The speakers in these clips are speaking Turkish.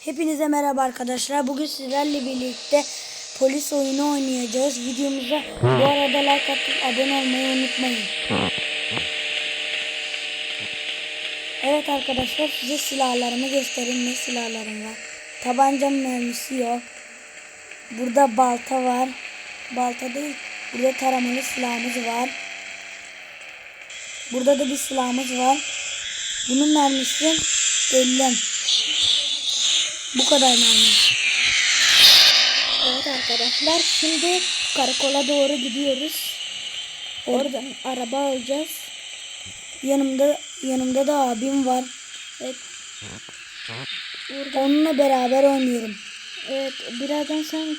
Hepinize merhaba arkadaşlar. Bugün sizlerle birlikte polis oyunu oynayacağız. Videomuza bu arada like atıp abone olmayı unutmayın. Evet arkadaşlar size silahlarımı göstereyim. Ne silahlarım var. Tabanca mermisi yok. Burada balta var. Balta değil. Burada taramalı silahımız var. Burada da bir silahımız var. Bunun mermisi 50. Bu kadar mermi. Evet arkadaşlar şimdi karakola doğru gidiyoruz. Oradan araba alacağız. Yanımda yanımda da abim var. Evet, Onunla beraber oynuyorum. evet birazdan sen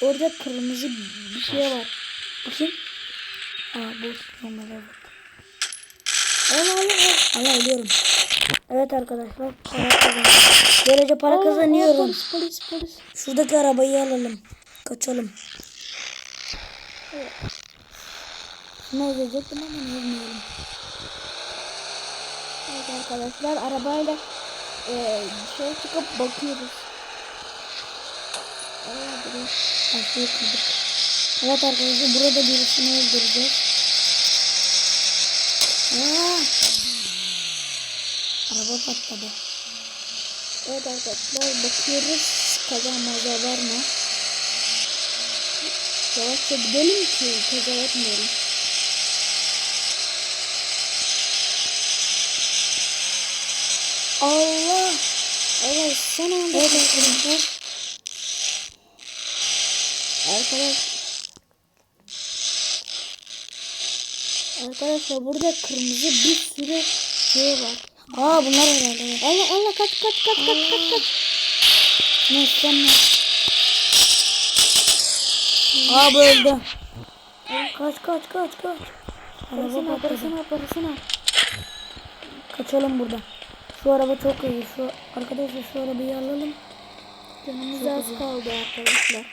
orada kırmızı bir şey var. Bakayım. Aa bu bak. Allah Allah Allah. Allah ölüyorum. Evet arkadaşlar para kazanıyorum. Böylece para aa, kazanıyorum. Polis polis polis. Şuradaki arabayı alalım. Kaçalım. Ne ölecektim ama ne bilmiyorum. Evet arkadaşlar arabayla e, dışarı çıkıp bakıyoruz. Aşağıya kırdık. Evet arkadaşlar burada birisini öldüreceğiz. Aa! Araba patladı. Evet arkadaşlar bakıyoruz kazanmaca var mı? Yavaşça gidelim ki kaza yapmayalım. Allah! Evet son anda Evet arkadaşlar. Arkadaş Arkadaşlar burada kırmızı bir sürü şey var. Aa bunlar herhalde. Allah Allah kaç kaç kaç kaç kaç kaç. Ne ne? Aa bu öldü. Kaç kaç kaç kaç. Al parasını al. Kaçalım buradan. Şu araba çok iyi. Şu arkadaşlar şu arabayı alalım. Canımız az kaldı arkadaşlar.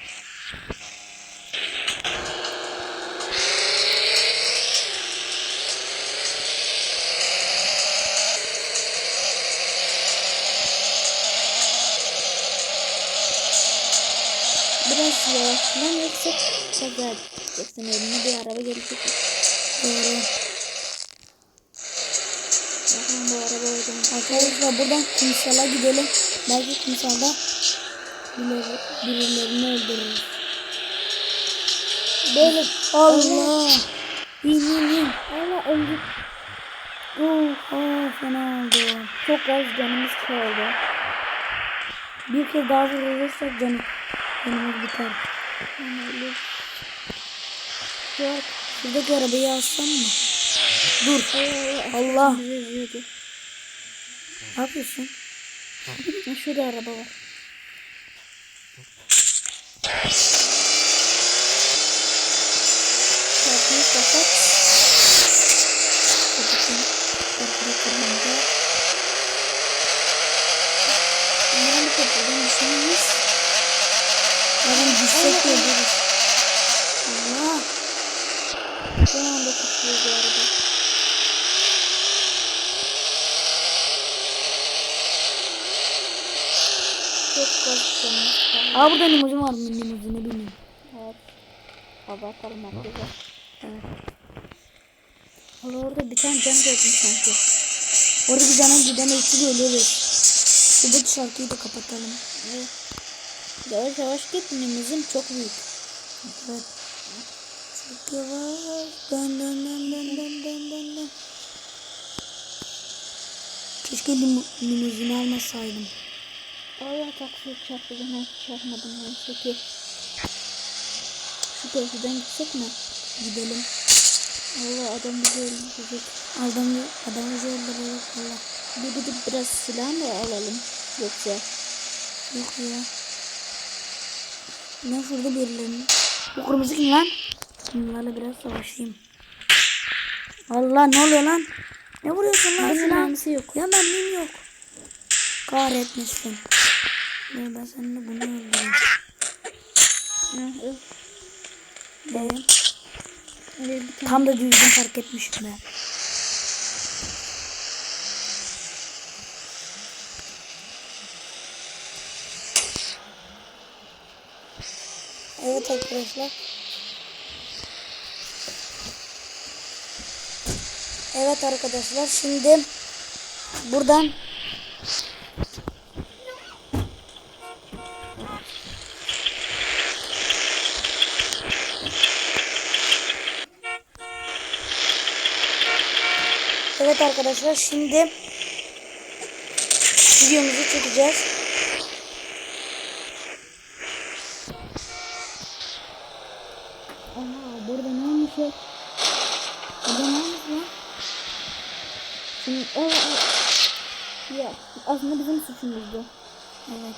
Biraz yavaşlan yoksa kaza yapacaksın. Önüne bir araba gelecek. Doğru. Bakın bu araba oradan. Arkadaşlar buradan kumsala gidelim. Belki kumsalda birileri, birilerini öldürürüz. Böyle Allah! İn in in. Allah öldü. Oh, oh fena oldu. Çok az canımız kaldı. Bir kez daha vurulursak canım. Canımız biter. Öyle. Yok. Şuradaki arabayı alsam mı? Dur. Allah. Ne yapıyorsun? Şurada araba var. Kapıyı kapat. Kapısını kapıyı kırmızı. Bunları kapıdan Adam düşecek de öldürür. Allah. Son anda kurtuldu araba. Çok korktum. Aa burada limuzin var mı? Limuzine bineyim. Evet. Hava atalım herkese. Evet. Allah orada bir tane can gördüm sanki. Orada cana giden ölçü ölürüz. Şuradaki şarkıyı da kapatalım. Evet. Yavaş yavaş git limuzin çok büyük. Evet. Çok yavaş. Dön dön dön dön dön dön dön dön. Keşke lim limuzini almasaydım. Allah taksi çarptı ben çarpmadım neyse ki. Şu köprüden gitsek mi? Gidelim. Allah adam bizi öldürecek. Adam adamı öldürüyor Allah. Bir gidip biraz silah mı alalım? Yoksa Yok ya. Ne şurada birilerinin. Bu kırmızı kim lan? Bunlarla biraz savaşayım. Allah ne oluyor lan? Ne vuruyorsun lan? Silah? mermisi yok. Ya mermim yok. Kahretmesin. Ne ben seninle bunu öldüreyim. Ee, tam da düzgün fark etmişim ben. Evet arkadaşlar. Evet arkadaşlar şimdi buradan Evet arkadaşlar şimdi videomuzu çekeceğiz. Aha burada ne olmuş ya? Şimdi o, o- ya aslında bizim suçumuzdu. Evet.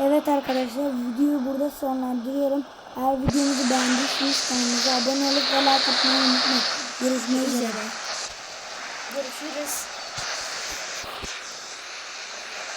Evet arkadaşlar videoyu burada sonlandırıyorum. Eğer videomuzu beğendiyseniz kanalımıza abone olup ve like atmayı unutmayın. Görüşmek üzere. Görüşürüz.